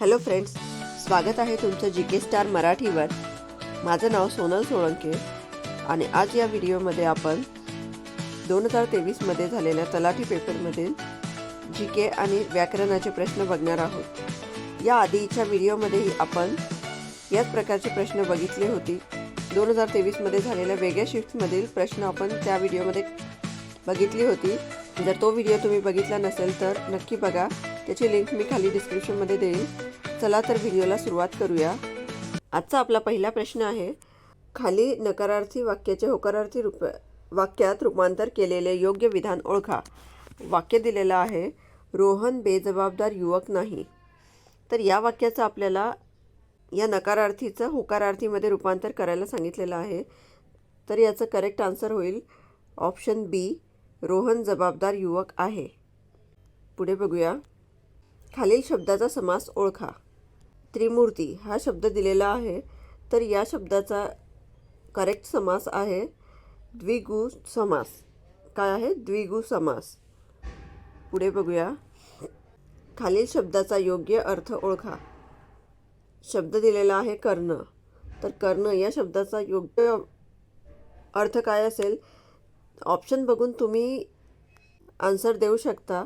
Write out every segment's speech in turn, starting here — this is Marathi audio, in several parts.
हॅलो फ्रेंड्स स्वागत आहे तुमचं जी के स्टार मराठीवर. माझं नाव सोनल सोळंके आणि आज या व्हिडिओमध्ये आपण दोन हजार तेवीसमध्ये झालेल्या तलाठी पेपरमधील जी के आणि व्याकरणाचे प्रश्न बघणार आहोत. या आधीच्या व्हिडिओमध्येही आपण याच प्रकारचे प्रश्न बघितले होते. दोन हजार तेवीसमध्ये झालेल्या वेगळ्या शिफ्टमधील प्रश्न आपण त्या व्हिडिओमध्ये बघितली होती. जर तो व्हिडिओ तुम्ही बघितला नसेल तर नक्की बघा. त्याची लिंक मी खाली डिस्क्रिप्शनमध्ये देईन. चला तर व्हिडिओला सुरुवात करूया. आजचा आपला पहिला प्रश्न आहे खाली नकारार्थी वाक्याचे होकारार्थी रूप वाक्यात रूपांतर केलेले योग्य विधान ओळखा. वाक्य दिलेलं आहे रोहन बेजबाबदार युवक नाही. तर या वाक्याचं आपल्याला या नकारार्थीचं होकारार्थीमध्ये रूपांतर करायला सांगितलेलं आहे. तर याचं करेक्ट आन्सर होईल ऑप्शन बी रोहन जबाबदार युवक आहे. पुढे बघूया. खालील शब्दाचा समास ओळखा. त्रिमूर्ती हा शब्द दिलेला आहे तर या शब्दाचा करेक्ट समास आहे द्विगु समास. काय आहे? द्विगु समास. पुढे बघूया. खालील शब्दाचा योग्य अर्थ ओळखा. शब्द दिलेला आहे कर्ण. तर कर्ण या शब्दाचा योग्य अर्थ काय असेल? ऑप्शन बघून तुम्ही आन्सर देऊ शकता.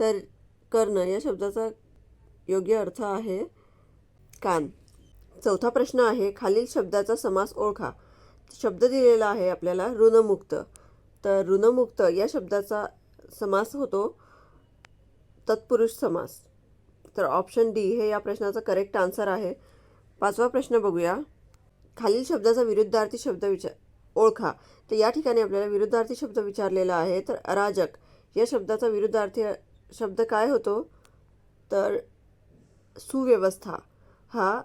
तर कर्ण या शब्दाचा योग्य अर्थ आहे कान. चौथा प्रश्न आहे खालील शब्दाचा समास ओळखा. शब्द दिलेला आहे आपल्याला ऋणमुक्त. तर ऋणमुक्त या शब्दाचा समास होतो तत्पुरुष समास. तर ऑप्शन डी हे या प्रश्नाचा करेक्ट आन्सर आहे. पाचवा प्रश्न बघूया. खालील शब्दाचा विरुद्धार्थी शब्द विचार ओळखा. तर या ठिकाणी आपल्याला विरुद्धार्थी शब्द विचारलेला आहे. तर अराजक या शब्दाचा विरुद्धार्थी शब्द काय होतो? तर सुव्यवस्था हा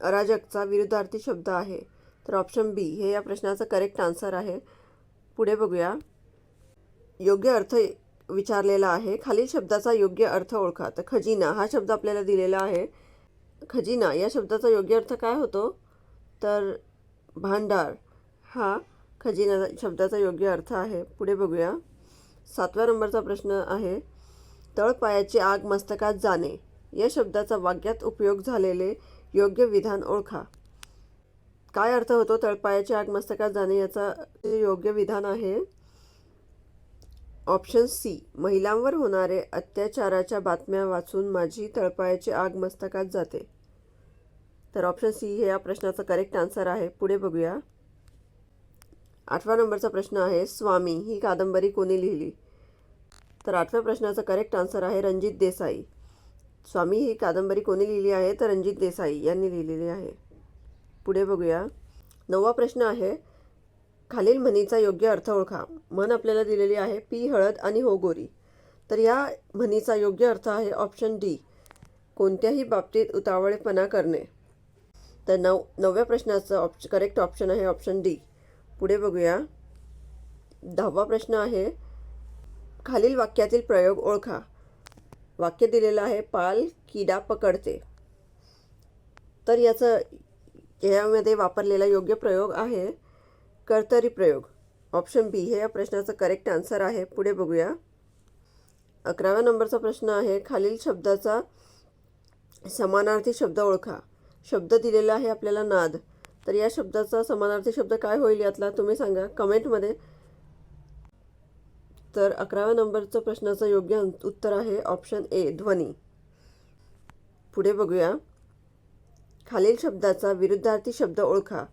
अराजकचा विरुद्धार्थी शब्द आहे. तर ऑप्शन बी हे या प्रश्नाचं करेक्ट आन्सर आहे. पुढे बघूया. योग्य अर्थ विचारलेला आहे. खालील शब्दाचा योग्य अर्थ ओळखा. तर खजिना हा शब्द आपल्याला दिलेला आहे. खजिना या शब्दाचा योग्य अर्थ काय होतो? तर भांडार हा खजिना शब्दाचा योग्य अर्थ आहे. पुढे बघूया. सातव्या नंबरचा प्रश्न आहे. तळपायाची आग मस्तकात जाणे. या शब्दाचा वाक्यात उपयोग झालेले योग्य विधान ओळखा. काय अर्थ होतो तळपायाची आग मस्तकात जाणे याचा योग्य विधान आहे? Option C. महिलांवर होणारे अत्याचाराच्या बातम्या वाचून माझी तळपायाची आग मस्तकात जाते. तर ऑप्शन सी हे या प्रश्नाचा करेक्ट आन्सर आहे. पुढे बघूया. आठवा नंबरचा प्रश्न आहे स्वामी ही कादंबरी कोणी लिहिली? तर आठव्या प्रश्नाचा करेक्ट आन्सर आहे रणजित देसाई. स्वामी ही कादंबरी कोणी लिहिली आहे? तर रणजित देसाई यांनी लिहिलेली आहे. पुढे बघूया. नववा प्रश्न आहे खालील म्हणीचा योग्य अर्थ ओळखा. म्हण आपल्याला दिलेली आहे पी हळद आणि हो गोरी. तर या म्हणीचा योग्य अर्थ आहे ऑप्शन डी कोणत्याही बाबतीत उतावळेपणा करणे. तर नव नवव्या प्रश्नाचं ऑप्श करेक्ट ऑप्शन आहे ऑप्शन डी पुढे बघूया. दहावा प्रश्न आहे खालील वाक्यातील प्रयोग ओळखा. वाक्य दिलेलं आहे पाल किडा पकडते. तर याचं यामध्ये वापरलेला योग्य प्रयोग आहे कर्तरी प्रयोग. ऑप्शन बी हे या प्रश्नाचं करेक्ट आन्सर आहे. पुढे बघूया. अकराव्या नंबरचा प्रश्न आहे खालील शब्दाचा समानार्थी शब्द ओळखा. शब्द दिलेला आहे आपल्याला नाद. तर या शब्दाचा समानार्थी शब्द काय होईल यातला तुम्ही सांगा. कमेंटमध्ये तर अकराव्या नंबरचं प्रश्नाचं योग्य अं- उत्तर आहे ऑप्शन ए ध्वनी. पुढे बघूया. खालील शब्दाचा विरुद्धार्थी शब्द ओळखा.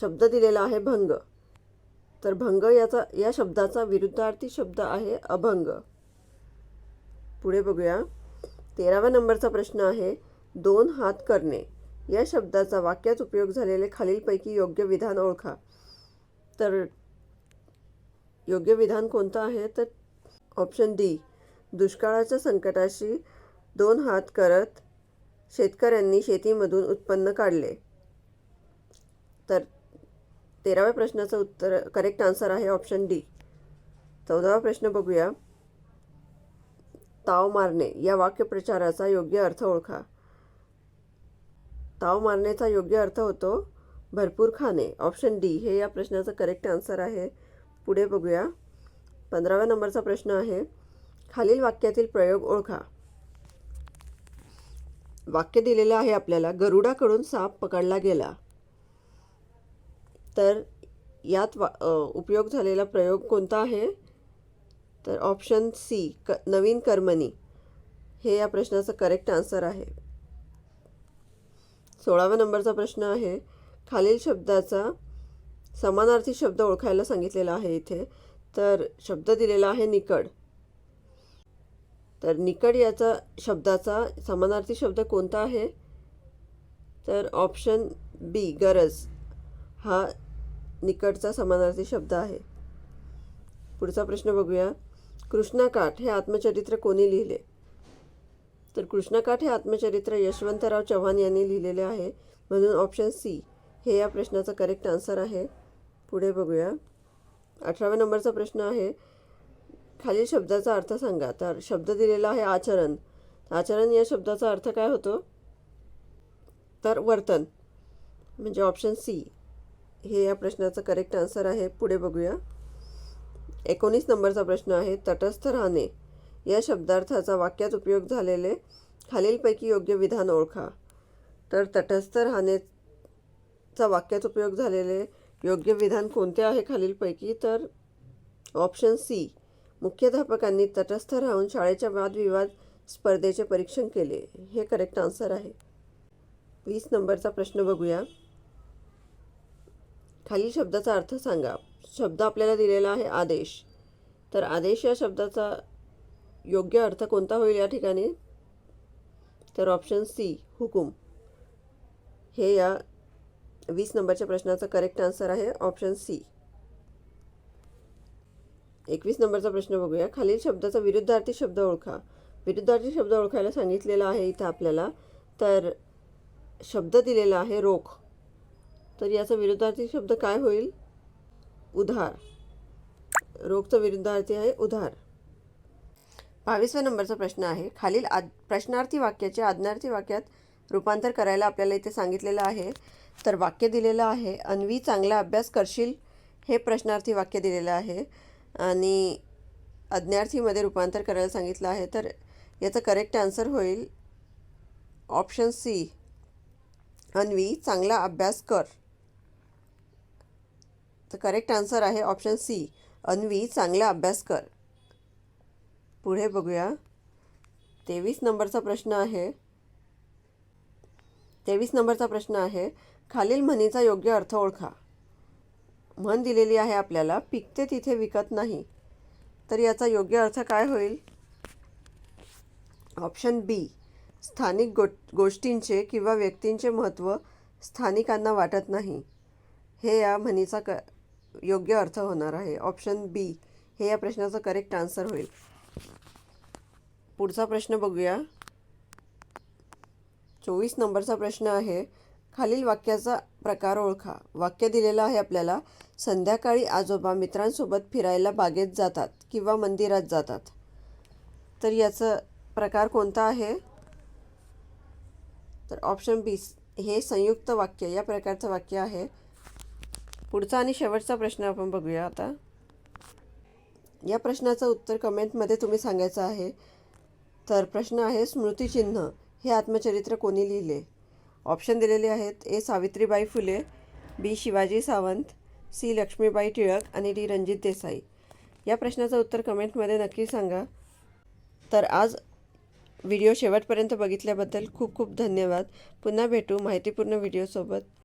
शब्द दिलेला आहे भंग. तर भंग याचा या शब्दाचा विरुद्धार्थी शब्द आहे अभंग. पुढे बघूया. तेराव्या नंबरचा प्रश्न आहे दोन हात करणे. या शब्दाचा वाक्यात उपयोग झालेले खालीलपैकी योग्य विधान ओळखा. तर योग्य विधान कोणतं आहे तर ऑप्शन डी दुष्काळाच्या संकटाशी दोन हात करत शेतकऱ्यांनी शेतीमधून उत्पन्न काढले. तर तेराव्या प्रश्नाचं उत्तर करेक्ट आन्सर आहे ऑप्शन डी चौदावा प्रश्न बघूया. ताव मारणे या वाक्यप्रचाराचा योग्य अर्थ ओळखा. ताव मारण्याचा योग्य अर्थ होतो भरपूर खाणे. ऑप्शन डी हे या प्रश्नाचं करेक्ट आन्सर आहे. पुढे बघूया. पंधराव्या नंबरचा प्रश्न आहे खालील वाक्यातील प्रयोग ओळखा. वाक्य दिलेलं आहे आपल्याला गरुडाकडून साप पकडला गेला. तर यात वा उपयोग झालेला प्रयोग कोणता आहे? तर ऑप्शन सी क नवीन कर्मणी. हे या प्रश्नाचं करेक्ट आन्सर आहे. सोळाव्या नंबरचा प्रश्न आहे खालील शब्दाचा समानार्थी शब्द ओळखायला सांगितलेला आहे इथे. तर शब्द दिलेला आहे निकड. तर निकड याचा शब्दाचा समानार्थी शब्द कोणता आहे? तर ऑप्शन बी गरज. हा निकडचा समानार्थी शब्द आहे. पुढचा प्रश्न बघूया. कृष्णाकाठ हे आत्मचरित्र कोणी लिहिले? तर कृष्णाकाठ हे आत्मचरित्र यशवंतराव चव्हाण यांनी लिहिलेले आहे. म्हणून ऑप्शन सी हे या प्रश्नाचं करेक्ट आन्सर आहे. पुढे बघूया. अठराव्या नंबरचा प्रश्न आहे खालील शब्दाचा अर्थ सांगा. तर शब्द दिलेला आहे आचरण. आचरण या शब्दाचा अर्थ काय होतो? तर वर्तन म्हणजे ऑप्शन सी हे या प्रश्नाचं करेक्ट आन्सर आहे. पुढे बघूया. एकोणीस नंबरचा प्रश्न आहे तटस्थ राहणे. या शब्दार्थाचा वाक्यात उपयोग झालेले खालीलपैकी योग्य विधान ओळखा. तर तटस्थ राहण्याचा वाक्यात उपयोग झालेले योग्य विधान कोणते आहे खालीलपैकी? तर ऑप्शन सी मुख्याध्यापकांनी तटस्थ राहून शाळेच्या वादविवाद स्पर्धेचे परीक्षण केले. हे करेक्ट आन्सर आहे. वीस नंबरचा प्रश्न बघूया. खालील शब्दाचा अर्थ सांगा. शब्द आपल्याला दिलेला आहे आदेश. तर आदेश या शब्दाचा योग्य अर्थ कोणता होईल या ठिकाणी? तर ऑप्शन सी हुकूम. हे या वीस नंबरच्या प्रश्नाचं करेक्ट आन्सर आहे ऑप्शन सी एकवीस नंबरचा प्रश्न बघूया. खालील शब्दाचा विरुद्धार्थी शब्द ओळखा. विरुद्धार्थी शब्द ओळखायला सांगितलेला आहे इथं आपल्याला. तर शब्द दिलेला आहे रोख. तर याचा विरुद्धार्थी शब्द काय होईल? उधार. रोखचा विरुद्धार्थी आहे उधार. बावीसव्या नंबरचा प्रश्न आहे. खालील आद प्रश्नार्थी वाक्याचे आज्ञार्थी वाक्यात रूपांतर करायला आपल्याला इथे सांगितलेलं आहे. तर वाक्य दिलेलं आहे. अन्वी चांगला अभ्यास करशील? हे प्रश्नार्थी वाक्य दिलेलं आहे. आणि अज्ञार्थीमध्ये रूपांतर करायला सांगितलं आहे. तर याचं करेक्ट आन्सर होईल. ऑप्शन सी अन्वी चांगला अभ्यास कर. तर करेक्ट आन्सर आहे ऑप्शन सी अन्वी चांगला अभ्यास कर. पुढे बघूया. तेवीस नंबरचा प्रश्न आहे. तेवीस नंबरचा प्रश्न आहे खालील म्हणीचा योग्य अर्थ ओळखा. म्हण दिलेली आहे आपल्याला पिकते तिथे विकत नाही. तर याचा योग्य अर्थ काय होईल? ऑप्शन बी स्थानिक गो गोष्टींचे किंवा व्यक्तींचे महत्त्व स्थानिकांना वाटत नाही. हे या म्हणीचा क योग्य अर्थ होणार आहे. ऑप्शन बी हे या प्रश्नाचं करेक्ट आन्सर होईल. पुढचा प्रश्न बघूया. चोवीस नंबरचा प्रश्न आहे. खालील वाक्याचा प्रकार ओळखा. वाक्य दिलेलं आहे आपल्याला. संध्याकाळी आजोबा मित्रांसोबत फिरायला बागेत जातात किंवा मंदिरात जातात. तर याचं प्रकार कोणता आहे? तर ऑप्शन बी हे संयुक्त वाक्य या प्रकारचं वाक्य आहे. पुढचा आणि शेवटचा प्रश्न आपण बघूया आता. या प्रश्नाचं उत्तर कमेंटमध्ये तुम्ही सांगायचं आहे. तर प्रश्न आहे स्मृतिचिन्ह. हे आत्मचरित्र कोणी लिहिले? ऑप्शन दिलेले आहेत A. Savitribai Phule B. Shivaji Sawant C. Lakshmibai Tilak आणि डी. रणजित देसाई. या प्रश्नाचं उत्तर कमेंटमध्ये नक्की सांगा. तर आज व्हिडिओ शेवटपर्यंत बघितल्याबद्दल खूप खूप धन्यवाद. पुन्हा भेटू माहितीपूर्ण व्हिडिओसोबत.